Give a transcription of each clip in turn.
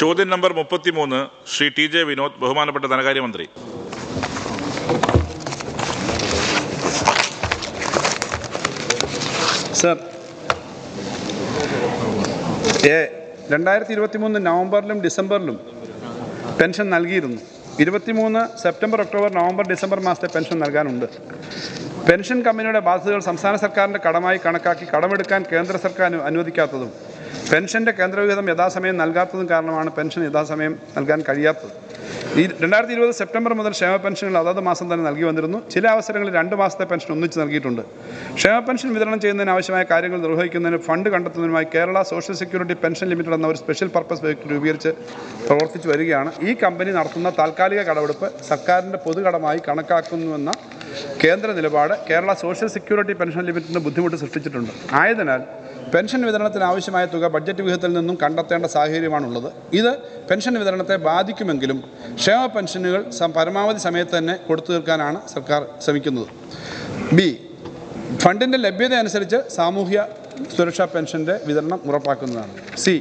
ചോദ്യം നമ്പർ മുപ്പത്തിമൂന്ന് Shri T J Vinod ബഹുമാനപ്പെട്ട ധനകാര്യമന്ത്രി. സർ ഏ രണ്ടായിരത്തി ഇരുപത്തി മൂന്ന് നവംബറിലും ഡിസംബറിലും പെൻഷൻ നൽകിയിരുന്നു. ഇരുപത്തിമൂന്ന് സെപ്റ്റംബർ ഒക്ടോബർ നവംബർ ഡിസംബർ മാസത്തെ പെൻഷൻ നൽകാനുണ്ട്. പെൻഷൻ കമ്പനിയുടെ ബാധ്യതകൾ സംസ്ഥാന സർക്കാരിന്റെ കടമായി കണക്കാക്കി കടമെടുക്കാൻ കേന്ദ്ര സർക്കാർ അനുവദിക്കാത്തതും പെൻഷന്റെ കേന്ദ്രവിഹിതം യഥാസമയം നൽകാത്തതും കാരണമാണ് പെൻഷൻ യഥാസമയം നൽകാൻ കഴിയാത്തത്. ഈ രണ്ടായിരത്തി ഇരുപത് സെപ്റ്റംബർ മുതൽ ക്ഷേമ പെൻഷനുകൾ അതാത് മാസം തന്നെ നൽകി വന്നിരുന്നു. ചില അവസരങ്ങളിൽ രണ്ട് മാസത്തെ പെൻഷൻ ഒന്നിച്ച് നൽകിയിട്ടുണ്ട്. ക്ഷേമ പെൻഷൻ വിതരണം ചെയ്യുന്നതിന് ആവശ്യമായ കാര്യങ്ങൾ നിർവഹിക്കുന്നതിന് fund കണ്ടെത്തുന്നതിനുമായി Kerala social security pension limited എന്ന ഒരു സ്പെഷ്യൽ പർപ്പസ് വെഹിക്കിൾ രൂപീകരിച്ച് പ്രവർത്തിച്ചു വരികയാണ്. ഈ കമ്പനി നടത്തുന്ന താൽക്കാലിക കടമെടുപ്പ് സർക്കാരിന്റെ പൊതുകടമായി കണക്കാക്കുന്നുവെന്ന കേന്ദ്ര നിലപാട് കേരള സോഷ്യൽ സെക്യൂരിറ്റി പെൻഷൻ ലിമിറ്റിന് ബുദ്ധിമുട്ട് സൃഷ്ടിച്ചിട്ടുണ്ട്. ആയതിനാൽ പെൻഷൻ വിതരണത്തിന് ആവശ്യമായ തുക ബഡ്ജറ്റ് വിഹിതത്തിൽ നിന്നും കണ്ടെത്തേണ്ട സാഹചര്യമാണുള്ളത്. ഇത് പെൻഷൻ വിതരണത്തെ ബാധിക്കുമെങ്കിലും ക്ഷേമ പെൻഷനുകൾ പരമാവധി സമയത്ത് തന്നെ കൊടുത്തു തീർക്കാനാണ് സർക്കാർ ശ്രമിക്കുന്നത്. ബി ഫണ്ടിന്റെ ലഭ്യത അനുസരിച്ച് സാമൂഹ്യ സുരക്ഷാ പെൻഷന്റെ വിതരണം ഉറപ്പാക്കുന്നതാണ്. സി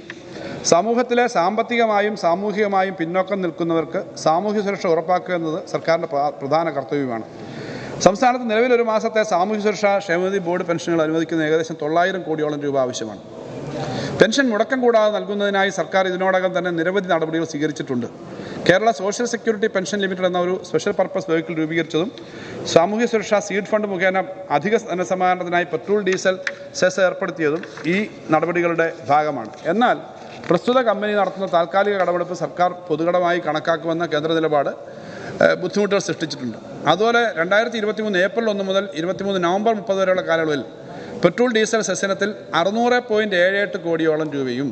സമൂഹത്തിലെ സാമ്പത്തികമായും സാമൂഹികമായും പിന്നോക്കം നിൽക്കുന്നവർക്ക് സാമൂഹ്യ സുരക്ഷ ഉറപ്പാക്കുക എന്നത് സർക്കാരിന്റെ പ്രധാന കർത്തവ്യമാണ്. സംസ്ഥാനത്ത് നിലവിൽ ഒരു മാസത്തെ സാമൂഹ്യ സുരക്ഷാ ക്ഷേമനിധി ബോർഡ് പെൻഷനുകൾ അനുവദിക്കുന്ന ഏകദേശം തൊള്ളായിരം കോടിയോളം രൂപ ആവശ്യമാണ്. പെൻഷൻ മുടക്കം കൂടാതെ നൽകുന്നതിനായി സർക്കാർ ഇതിനോടകം തന്നെ നിരവധി നടപടികൾ സ്വീകരിച്ചിട്ടുണ്ട്. Kerala social security pension limited എന്ന ഒരു സ്പെഷ്യൽ പർപ്പസ് വെഹിക്കിൾ രൂപീകരിച്ചതും സാമൂഹ്യ സുരക്ഷാ സീഡ് ഫണ്ട് മുഖേന അധിക ധനസമാഹരണത്തിനായി പെട്രോൾ ഡീസൽ സെസ് ഏർപ്പെടുത്തിയതും ഈ നടപടികളുടെ ഭാഗമാണ്. എന്നാൽ പ്രസ്തുത കമ്പനി നടത്തുന്ന താൽക്കാലിക കടമെടുപ്പ് സർക്കാർ പൊതുകടമായി കണക്കാക്കുമെന്ന കേന്ദ്ര നിലപാട് ബുദ്ധിമുട്ടുകൾ സൃഷ്ടിച്ചിട്ടുണ്ട്. അതുപോലെ രണ്ടായിരത്തി ഇരുപത്തി മൂന്ന് ഏപ്രിൽ ഒന്ന് മുതൽ ഇരുപത്തിമൂന്ന് നവംബർ മുപ്പത് വരെയുള്ള കാലയളവിൽ പെട്രോൾ ഡീസൽ സെസ്യനത്തിൽ അറുന്നൂറ് പോയിന്റ് ഏഴ് എട്ട് കോടിയോളം രൂപയും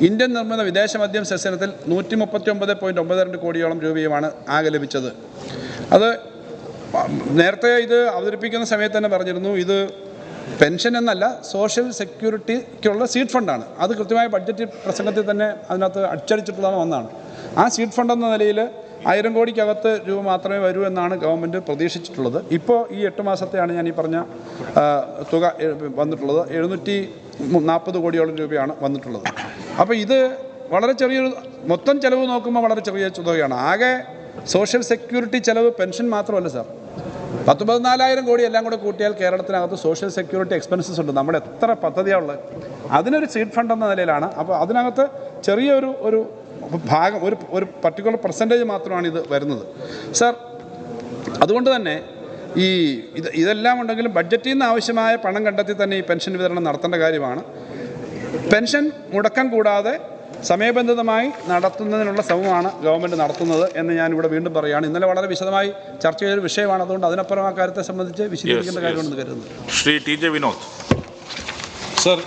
ഇന്ത്യൻ നിർമ്മിത വിദേശ മദ്യം സെസ്യനത്തിൽ നൂറ്റി മുപ്പത്തി ഒമ്പത് പോയിന്റ് ഒമ്പത് രണ്ട് കോടിയോളം രൂപയുമാണ് ആകെ ലഭിച്ചത്. അത് നേരത്തെ ഇത് അവതരിപ്പിക്കുന്ന സമയത്ത് തന്നെ പറഞ്ഞിരുന്നു ഇത് പെൻഷൻ എന്നല്ല സോഷ്യൽ സെക്യൂരിറ്റിക്കുള്ള സീഡ് ഫണ്ടാണ് അത് കൃത്യമായ ബഡ്ജറ്റ് പ്രസംഗത്തിൽ തന്നെ അതിനകത്ത് അടിച്ചടിച്ചിട്ടുള്ളതാണ് ഒന്നാണ് ആ സീഡ് ഫണ്ട് എന്ന നിലയിൽ ആയിരം കോടിക്കകത്ത് രൂപ മാത്രമേ വരൂ എന്നാണ് ഗവൺമെന്റ് പ്രതീക്ഷിച്ചിട്ടുള്ളത്. ഇപ്പോൾ ഈ എട്ട് മാസത്തെയാണ് ഞാൻ ഈ പറഞ്ഞ തുക വന്നിട്ടുള്ളത്. എഴുന്നൂറ്റി നാൽപ്പത് കോടിയോളം രൂപയാണ് വന്നിട്ടുള്ളത്. അപ്പോൾ ഇത് വളരെ ചെറിയൊരു മൊത്തം ചിലവ് നോക്കുമ്പോൾ വളരെ ചെറിയ തുകയാണ്. ആകെ സോഷ്യൽ സെക്യൂരിറ്റി ചിലവ് പെൻഷൻ മാത്രമല്ല സാർ. പത്ത് പതിനാലായിരം കോടി എല്ലാം കൂടെ കൂട്ടിയാൽ കേരളത്തിനകത്ത് സോഷ്യൽ സെക്യൂരിറ്റി എക്സ്പെൻസസ് ഉണ്ട്. നമ്മുടെ എത്ര പദ്ധതിയാണുള്ളത് അതിനൊരു സീഡ് ഫണ്ട് എന്ന നിലയിലാണ്. അപ്പോൾ അതിനകത്ത് ചെറിയൊരു ഒരു ഭാഗം ഒരു ഒരു പർട്ടിക്കുലർ പെർസെന്റേജ് മാത്രമാണ് ഇത് വരുന്നത്. സാർ അതുകൊണ്ട് തന്നെ ഈ ഇത് ഇതെല്ലാം ഉണ്ടെങ്കിലും ബഡ്ജറ്റിൽ നിന്ന് ആവശ്യമായ പണം കണ്ടെത്തി തന്നെ ഈ പെൻഷൻ വിതരണം നടത്തേണ്ട കാര്യമാണ്. പെൻഷൻ മുടക്കം കൂടാതെ സമയബന്ധിതമായി നടത്തുന്നതിനുള്ള ശ്രമമാണ് ഗവൺമെന്റ് നടത്തുന്നത് എന്ന് ഞാൻ ഇവിടെ വീണ്ടും പറയുകയാണ്. ഇന്നലെ വളരെ വിശദമായി ചർച്ച ചെയ്തൊരു വിഷയമാണ്. അതുകൊണ്ട് അതിനപ്പുറം ആ കാര്യത്തെ സംബന്ധിച്ച് വിശദീകരിക്കേണ്ട. കാര്യമാണെന്ന് കരുതുന്നു. Shri T J Vinod. Sir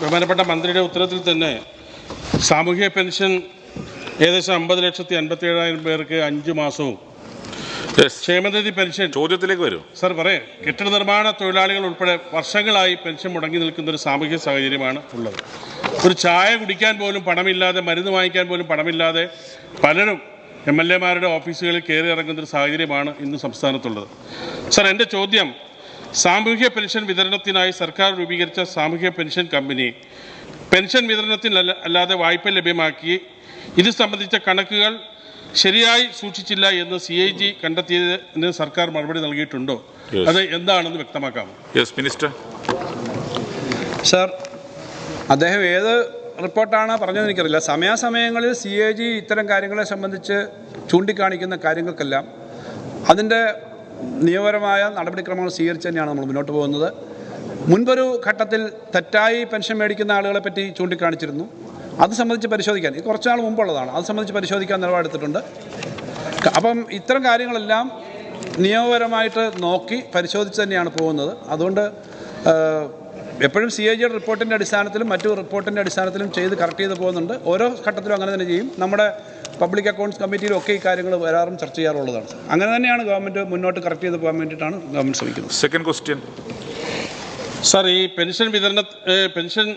ബഹുമാനപ്പെട്ട മന്ത്രിയുടെ ഉത്തരത്തിൽ തന്നെ സാമൂഹ്യ പെൻഷൻ ഏകദേശം അമ്പത് ലക്ഷത്തി അൻപത്തി ഏഴായിരം പേർക്ക് അഞ്ച് മാസവും. ക്ഷേമനിധി പെൻഷൻ. ചോദ്യത്തിലേക്ക് വരും. സർ പറയേ. കെട്ടിട നിർമ്മാണ തൊഴിലാളികൾ ഉൾപ്പെടെ വർഷങ്ങളായി പെൻഷൻ മുടങ്ങി നിൽക്കുന്ന ഒരു സാമൂഹ്യ സാഹചര്യമാണ് ഉള്ളത്. ഒരു ചായ കുടിക്കാൻ പോലും പണമില്ലാതെ മരുന്ന് വാങ്ങിക്കാൻ പോലും പണമില്ലാതെ പലരും എം എൽ എമാരുടെ ഓഫീസുകളിൽ കയറി ഇറങ്ങുന്ന ഒരു സാഹചര്യമാണ് ഇന്ന് സംസ്ഥാനത്തുള്ളത്. സർ എന്റെ ചോദ്യം സാമൂഹ്യ പെൻഷൻ വിതരണത്തിനായി സർക്കാർ രൂപീകരിച്ച സാമൂഹ്യ പെൻഷൻ കമ്പനി പെൻഷൻ വിതരണത്തിൽ അല്ലാതെ വായ്പ ലഭ്യമാക്കി. ഇത് സംബന്ധിച്ച കണക്കുകൾ ശരിയായി സൂക്ഷിച്ചില്ല എന്ന് സി ഐ ജി കണ്ടെത്തിയതിന് സർക്കാർ മറുപടി നൽകിയിട്ടുണ്ടോ? Yes. അത് എന്താണെന്ന് വ്യക്തമാക്കാമോ? യെസ് മിനിസ്റ്റർ സാർ അദ്ദേഹം ഏത് റിപ്പോർട്ടാണ് പറഞ്ഞതെന്ന് എനിക്കറിയില്ല. സമയാസമയങ്ങളിൽ സി എ ജി ഇത്തരം കാര്യങ്ങളെ സംബന്ധിച്ച് ചൂണ്ടിക്കാണിക്കുന്ന കാര്യങ്ങൾക്കെല്ലാം അതിന്റെ നിയമപരമായ നടപടിക്രമങ്ങൾ സ്വീകരിച്ച് തന്നെയാണ് നമ്മൾ മുന്നോട്ട് പോകുന്നത്. മുൻപൊരു ഘട്ടത്തിൽ തെറ്റായി പെൻഷൻ മേടിക്കുന്ന ആളുകളെ പറ്റി ചൂണ്ടിക്കാണിച്ചിരുന്നു. അത് സംബന്ധിച്ച് പരിശോധിക്കാൻ ഇത് കുറച്ച് നാൾ മുമ്പുള്ളതാണ്. അത് സംബന്ധിച്ച് പരിശോധിക്കാൻ നിലപാടെടുത്തിട്ടുണ്ട്. അപ്പം ഇത്തരം കാര്യങ്ങളെല്ലാം നിയമപരമായിട്ട് നോക്കി പരിശോധിച്ച് തന്നെയാണ് പോകുന്നത്. അതുകൊണ്ട് എപ്പോഴും സി ഐ ജിയുടെ റിപ്പോർട്ടിന്റെ അടിസ്ഥാനത്തിലും മറ്റു റിപ്പോർട്ടിന്റെ അടിസ്ഥാനത്തിലും ചെയ്ത് കറക്റ്റ് ചെയ്ത് പോകുന്നുണ്ട്. ഓരോ ഘട്ടത്തിലും അങ്ങനെ തന്നെ ചെയ്യും. നമ്മുടെ പബ്ലിക് അക്കൗണ്ട്സ് കമ്മിറ്റിയിലും ഒക്കെ ഈ കാര്യങ്ങൾ വരാറും ചർച്ച ചെയ്യാറുള്ളതാണ്. അങ്ങനെ തന്നെയാണ് ഗവൺമെന്റ് മുന്നോട്ട് കറക്റ്റ് ചെയ്ത് പോകാൻ വേണ്ടിയിട്ടാണ് ഗവൺമെന്റ് ശ്രമിക്കുന്നത്. സെക്കൻഡ് ക്വസ്റ്റ്യൻ സാർ ഈ പെൻഷൻ വിതരണ പെൻഷൻ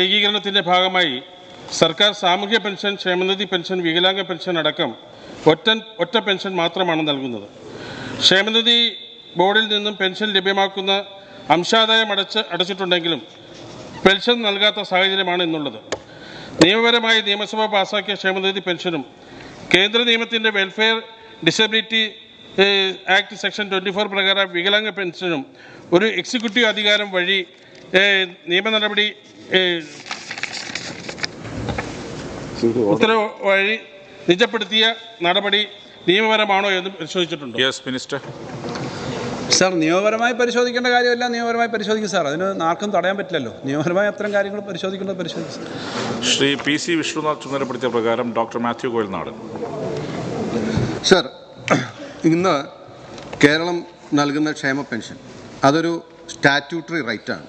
ഏകീകരണത്തിന്റെ ഭാഗമായി സർക്കാർ സാമൂഹ്യ പെൻഷൻ ക്ഷേമനിധി പെൻഷൻ വികലാംഗ പെൻഷൻ അടക്കം ഒറ്റ ഒറ്റ പെൻഷൻ മാത്രമാണ് നൽകുന്നത്. ക്ഷേമനിധി ബോർഡിൽ നിന്നും പെൻഷൻ ലഭ്യമാക്കുന്ന അംശാദായം അടച്ച് അടച്ചിട്ടുണ്ടെങ്കിലും പെൻഷൻ നൽകാത്ത സാഹചര്യമാണ് ഇന്നുള്ളത്. നിയമപരമായി നിയമസഭ പാസാക്കിയ ക്ഷേമനിധി പെൻഷനും കേന്ദ്ര നിയമത്തിന്റെ welfare disability act section twenty four പ്രകാരം വികലാംഗ പെൻഷനും ഒരു എക്സിക്യൂട്ടീവ് അധികാരം വഴി നിയമ നടപടി ഉത്തരവ് വഴി നിജപ്പെടുത്തിയ നടപടി നിയമപരമാണോ എന്ന് പരിശോധിച്ചിട്ടുണ്ട്. യെസ് മിനിസ്റ്റർ സാർ നിയമപരമായി പരിശോധിക്കേണ്ട കാര്യമല്ല നിയമപരമായി പരിശോധിക്കും സാർ അതിന് ആർക്കും തടയാൻ പറ്റില്ലല്ലോ. നിയമപരമായി അത്തരം കാര്യങ്ങൾ പരിശോധിക്കേണ്ടത് പരിശോധിക്കും ശ്രീ പി സി വിഷ്ണുനാഥ് ചുമതലപ്പെടുത്തിയ പ്രകാരം ഡോക്ടർ മാത്യു കോയൽനാടൻ സർ ഇന്ന് കേരളം നൽകുന്ന ക്ഷേമ പെൻഷൻ അതൊരു സ്റ്റാറ്റ്യൂട്ടറി റൈറ്റാണ്.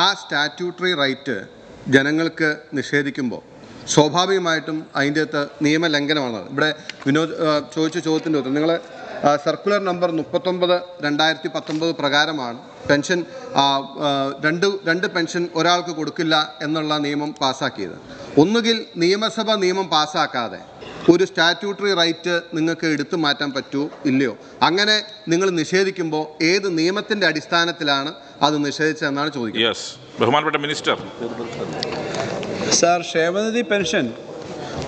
ആ സ്റ്റാറ്റ്യൂട്ടറി റൈറ്റ് ജനങ്ങൾക്ക് നിഷേധിക്കുമ്പോൾ സ്വാഭാവികമായിട്ടും അതിന്റെ അകത്ത് നിയമലംഘനമാണ് ഇവിടെ വിനോദ് ചോദിച്ച ചോദ്യത്തിന്റെ ഉത്തരം. നിങ്ങൾ സർക്കുലർ നമ്പർ മുപ്പത്തൊമ്പത് രണ്ടായിരത്തി പത്തൊമ്പത് പ്രകാരമാണ് പെൻഷൻ രണ്ട് രണ്ട് പെൻഷൻ ഒരാൾക്ക് കൊടുക്കില്ല എന്നുള്ള നിയമം പാസ്സാക്കിയത് ഒന്നുകിൽ നിയമസഭ നിയമം പാസ്സാക്കാതെ ഒരു സ്റ്റാറ്റ്യൂട്ടറി റൈറ്റ് നിങ്ങൾക്ക് എടുത്തു മാറ്റാൻ പറ്റൂ ഇല്ലയോ? അങ്ങനെ നിങ്ങൾ നിഷേധിക്കുമ്പോൾ ഏത് നിയമത്തിന്റെ അടിസ്ഥാനത്തിലാണ് അത് നിഷേധിച്ചതെന്നാണ് ചോദിക്കുന്നത്. യെസ് ബഹുമാനപ്പെട്ട മിനിസ്റ്റർ സാർ ക്ഷേമനിധി പെൻഷൻ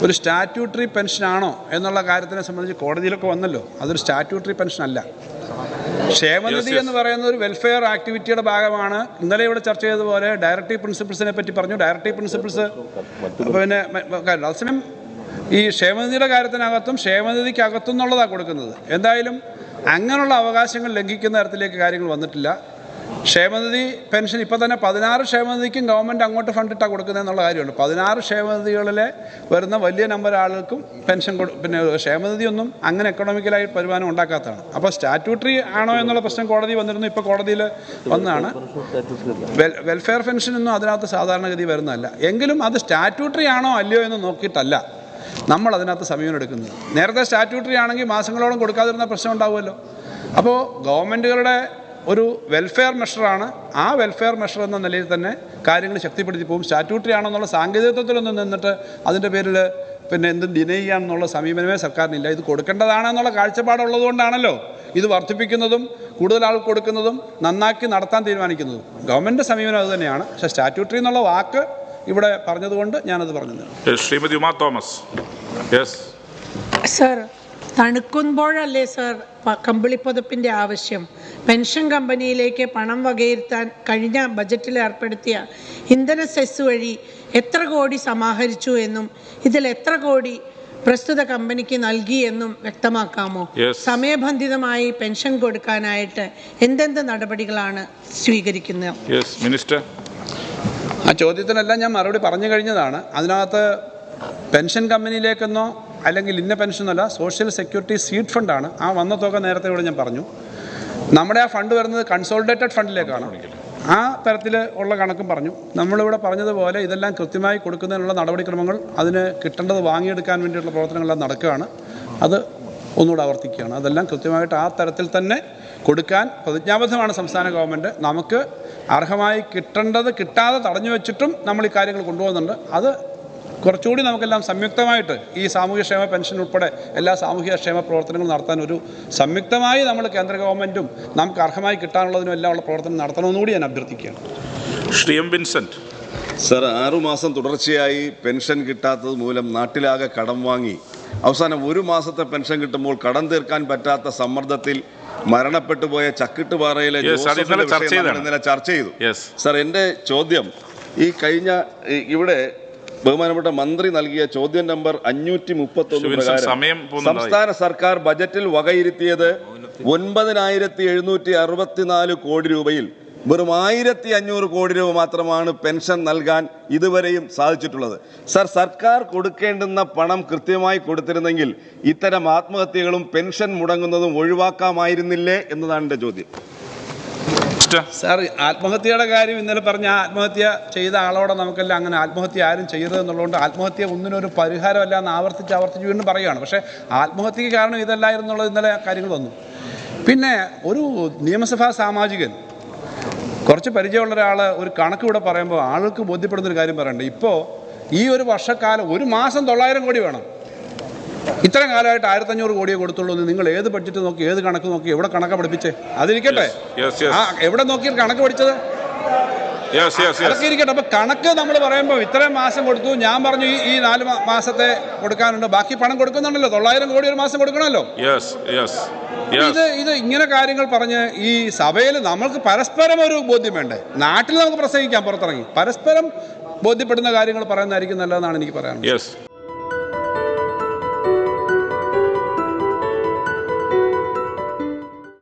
ഒരു സ്റ്റാറ്റ്യൂട്ടറി പെൻഷനാണോ എന്നുള്ള കാര്യത്തിനെ സംബന്ധിച്ച് കോടതിയിലൊക്കെ വന്നല്ലോ. അതൊരു സ്റ്റാറ്റ്യൂട്ടറി പെൻഷൻ അല്ല. ക്ഷേമനിധി. എന്ന് പറയുന്ന ഒരു വെൽഫെയർ ആക്ടിവിറ്റിയുടെ ഭാഗമാണ് ഇന്നലെ ഇവിടെ ചർച്ച ചെയ്തതുപോലെ ഡയറക്ടീവ് പ്രിൻസിപ്പിൾസിനെ പറ്റി പറഞ്ഞു. ഡയറക്ടീവ് പ്രിൻസിപ്പിൾസ് പിന്നെ അതേസമയം ഈ ക്ഷേമനിധിയുടെ കാര്യത്തിനകത്തും ക്ഷേമനിധിക്കകത്തും എന്നുള്ളതാണ് കൊടുക്കുന്നത്. എന്തായാലും അങ്ങനെയുള്ള അവകാശങ്ങൾ ലംഘിക്കുന്ന തരത്തിലേക്ക് കാര്യങ്ങൾ വന്നിട്ടില്ല. ക്ഷേമനിധി പെൻഷൻ ഇപ്പം തന്നെ പതിനാറ് ക്ഷേമനിധിക്കും ഗവൺമെന്റ് അങ്ങോട്ട് ഫണ്ടിട്ടാണ് കൊടുക്കുന്നത് എന്നുള്ള കാര്യമുണ്ട്. പതിനാറ് ക്ഷേമനിധികളിലെ വരുന്ന വലിയ നമ്പർ ആളുകൾക്കും പെൻഷൻ കൊടു പിന്നെ ക്ഷേമനിധി ഒന്നും അങ്ങനെ എക്കണോമിക്കലായി വരുമാനം ഉണ്ടാക്കാത്തതാണ്. അപ്പോൾ സ്റ്റാറ്റ്യൂട്ടറി ആണോ എന്നുള്ള പ്രശ്നം കോടതി വന്നിരുന്നു. ഇപ്പോൾ കോടതിയിൽ വന്നതാണ്. വെൽഫെയർ വെൽഫെയർ പെൻഷനൊന്നും അതിനകത്ത് സാധാരണഗതി വരുന്നതല്ല. എങ്കിലും അത് സ്റ്റാറ്റ്യൂട്ടറി ആണോ അല്ലയോ എന്ന് നോക്കിയിട്ടല്ല. നമ്മൾ അതിനകത്ത് സമീപനം എടുക്കുന്നത്. നേരത്തെ സ്റ്റാറ്റ്യൂട്ടറി ആണെങ്കിൽ മാസങ്ങളോളം കൊടുക്കാതിരുന്ന പ്രശ്നം ഉണ്ടാവുമല്ലോ. അപ്പോൾ ഗവൺമെന്റുകളുടെ ഒരു വെൽഫെയർ മെഷറാണ് ആ വെൽഫെയർ മെഷർ എന്ന നിലയിൽ തന്നെ കാര്യങ്ങൾ ശക്തിപ്പെടുത്തി പോകും. സ്റ്റാറ്റ്യൂട്ടറി ആണെന്നുള്ള സാങ്കേതികത്വത്തിലൊന്നും നിന്നിട്ട് അതിന്റെ പേരിൽ പിന്നെ എന്തും ഡിനൈ ചെയ്യാമെന്നുള്ള സമീപനമേ സർക്കാരിനില്ല. ഇത് കൊടുക്കേണ്ടതാണെന്നുള്ള കാഴ്ചപ്പാടുള്ളത് കൊണ്ടാണല്ലോ ഇത് വർദ്ധിപ്പിക്കുന്നതും കൂടുതൽ ആൾ കൊടുക്കുന്നതും നന്നാക്കി നടത്താൻ തീരുമാനിക്കുന്നതും. ഗവൺമെന്റ് സമീപനം അതുതന്നെയാണ് പക്ഷേ സ്റ്റാറ്റ്യൂട്ടറി എന്നുള്ള വാക്ക് ഇവിടെ പറഞ്ഞതുകൊണ്ട് ഞാനത് പറഞ്ഞു Yes, Shrimati Uma Thomas yes sir തണുക്കുമ്പോഴല്ലേ sir കമ്പിളി കമ്പിളിപ്പുതപ്പിന്റെ ആവശ്യം? പെൻഷൻ കമ്പനിയിലേക്ക് പണം വകയിരുത്താൻ കഴിഞ്ഞ ബജറ്റിൽ ഏർപ്പെടുത്തിയ ഇന്ധന സെസ് വഴി എത്ര കോടി സമാഹരിച്ചു എന്നും ഇതിൽ എത്ര കോടി പ്രസ്തുത കമ്പനിക്ക് നൽകി എന്നും വ്യക്തമാക്കാമോ? സമയബന്ധിതമായി പെൻഷൻ കൊടുക്കാനായിട്ട് എന്തെന്ത് നടപടികളാണ് സ്വീകരിക്കുന്നത്? യെസ് മിനിസ്റ്റർ ആ ചോദ്യത്തിനെല്ലാം ഞാൻ മറുപടി പറഞ്ഞു കഴിഞ്ഞതാണ്. അതിനകത്ത് പെൻഷൻ കമ്പനിയിലേക്കെന്നോ അല്ലെങ്കിൽ ഇന്ന പെൻഷനല്ല സോഷ്യൽ സെക്യൂരിറ്റി സീഡ് ഫണ്ടാണ് ആ വന്ന തുക നേരത്തെ ഇവിടെ ഞാൻ പറഞ്ഞു. നമ്മുടെ ആ ഫണ്ട് വരുന്നത് കൺസോൾഡേറ്റഡ് ഫണ്ടിലേക്കാണ് ആ തരത്തിൽ ഉള്ള കണക്കും പറഞ്ഞു. നമ്മളിവിടെ പറഞ്ഞതുപോലെ ഇതെല്ലാം കൃത്യമായി കൊടുക്കുന്നതിനുള്ള നടപടിക്രമങ്ങൾ അതിന് കിട്ടേണ്ടത് വാങ്ങിയെടുക്കാൻ വേണ്ടിയിട്ടുള്ള പ്രവർത്തനങ്ങളെല്ലാം നടക്കുകയാണ്. അത് ഒന്നുകൂടെ ആവർത്തിക്കുകയാണ്. അതെല്ലാം കൃത്യമായിട്ട് ആ തരത്തിൽ തന്നെ കൊടുക്കാൻ പ്രതിജ്ഞാബദ്ധമാണ് സംസ്ഥാന ഗവൺമെന്റ് നമുക്ക് അർഹമായി കിട്ടേണ്ടത് കിട്ടാതെ തടഞ്ഞു വെച്ചിട്ടും നമ്മൾ ഈ കാര്യങ്ങൾ കൊണ്ടുപോകുന്നുണ്ട്. അത് കുറച്ചുകൂടി നമുക്കെല്ലാം സംയുക്തമായിട്ട് ഈ സാമൂഹ്യക്ഷേമ പെൻഷൻ ഉൾപ്പെടെ എല്ലാ സാമൂഹ്യക്ഷേമ പ്രവർത്തനങ്ങളും നടത്താൻ ഒരു സംയുക്തമായി നമ്മൾ കേന്ദ്ര ഗവൺമെന്റും നമുക്ക് അർഹമായി കിട്ടാനുള്ളതിനും എല്ലാം ഉള്ള പ്രവർത്തനം നടത്തണമെന്നുകൂടി ഞാൻ അഭ്യർത്ഥിക്കുകയാണ്. ശ്രീ എം വിൻസെന്റ് സർ ആറുമാസം തുടർച്ചയായി പെൻഷൻ കിട്ടാത്തത് മൂലം നാട്ടിലാകെ കടം വാങ്ങി. അവസാനം ഒരു മാസത്തെ പെൻഷൻ കിട്ടുമ്പോൾ കടം തീർക്കാൻ പറ്റാത്ത സമ്മർദ്ദത്തിൽ മരണപ്പെട്ടു പോയ ചക്കിട്ടുപാറയിലെ ഇന്നലെ ചർച്ച ചെയ്തു. സാർ എന്റെ ചോദ്യം ഈ കഴിഞ്ഞ ഇവിടെ ബഹുമാനപ്പെട്ട മന്ത്രി നൽകിയ ചോദ്യം നമ്പർ അഞ്ഞൂറ്റി മുപ്പത്തി ശ്രീ വിൻസെന്റ്, സമയം പോകുന്നതായി. സംസ്ഥാന സർക്കാർ ബജറ്റിൽ വകയിരുത്തിയത് ഒൻപതിനായിരത്തി എഴുന്നൂറ്റി അറുപത്തിനാല് കോടി രൂപയിൽ വെറും ആയിരത്തി അഞ്ഞൂറ് കോടി രൂപ മാത്രമാണ് പെൻഷൻ നൽകാൻ ഇതുവരെയും സാധിച്ചിട്ടുള്ളത്. സർ സർക്കാർ കൊടുക്കേണ്ടുന്ന പണം കൃത്യമായി കൊടുത്തിരുന്നെങ്കിൽ ഇത്തരം ആത്മഹത്യകളും പെൻഷൻ മുടങ്ങുന്നതും ഒഴിവാക്കാമായിരുന്നില്ലേ എന്നതാണ് എന്റെ ചോദ്യം. സാർ ആത്മഹത്യയുടെ കാര്യം ഇന്നലെ പറഞ്ഞ ആത്മഹത്യ ചെയ്ത ആളോടെ നമുക്കെല്ലാം അങ്ങനെ ആത്മഹത്യ ആരും ചെയ്തത് എന്നുള്ളതുകൊണ്ട് ആത്മഹത്യ ഒന്നിനൊരു പരിഹാരമല്ല എന്ന് ആവർത്തിച്ച് ആവർത്തിച്ച് വീണ്ടും പറയുകയാണ്. പക്ഷേ ആത്മഹത്യക്ക് കാരണം ഇതല്ലായിരുന്നുള്ളത് ഇന്നലെ കാര്യങ്ങൾ വന്നു. പിന്നെ ഒരു നിയമസഭാ സാമാജികൻ കുറച്ച് പരിചയമുള്ള ഒരാൾ ഒരു കണക്ക് ഇവിടെ പറയുമ്പോൾ ആൾക്ക് ബോധ്യപ്പെടുന്ന ഒരു കാര്യം പറയണ്ടേ ഇപ്പോൾ ഈ ഒരു വർഷക്കാലം ഒരു മാസം തൊള്ളായിരം കോടി വേണം. ഇത്രയും കാലമായിട്ട് ആയിരത്തഞ്ഞൂറ് കോടിയെ കൊടുത്തുള്ളൂ നിങ്ങൾ ഏത് ബഡ്ജറ്റ് നോക്കി ഏത് കണക്ക് നോക്കി എവിടെ കണക്ക് പഠിപ്പിച്ചേ? അതിരിക്കട്ടെ. ആ എവിടെ നോക്കി കണക്ക് പഠിച്ചത്? അതൊക്കെ ഇരിക്കട്ടെ. അപ്പൊ കണക്ക് നമ്മൾ പറയുമ്പോൾ ഇത്രയും മാസം കൊടുത്തു. ഞാൻ പറഞ്ഞു ഈ- നാല് മാസത്തെ കൊടുക്കാനുണ്ട്. ബാക്കി പണം കൊടുക്കുന്നുണ്ടല്ലോ. തൊള്ളായിരം കോടി ഒരു മാസം കൊടുക്കണമല്ലോ. ഇത് ഇത് ഇങ്ങനെ കാര്യങ്ങൾ പറഞ്ഞ് ഈ സഭയിൽ നമ്മൾക്ക് പരസ്പരം ഒരു ബോധ്യം വേണ്ടേ? നാട്ടിൽ നമുക്ക് പ്രസംഗിക്കാം പുറത്തിറങ്ങി. പരസ്പരം ബോധ്യപ്പെടുന്ന കാര്യങ്ങൾ പറയുന്നതായിരിക്കും നല്ലതെന്നാണ് എനിക്ക് പറയാനുള്ളത്.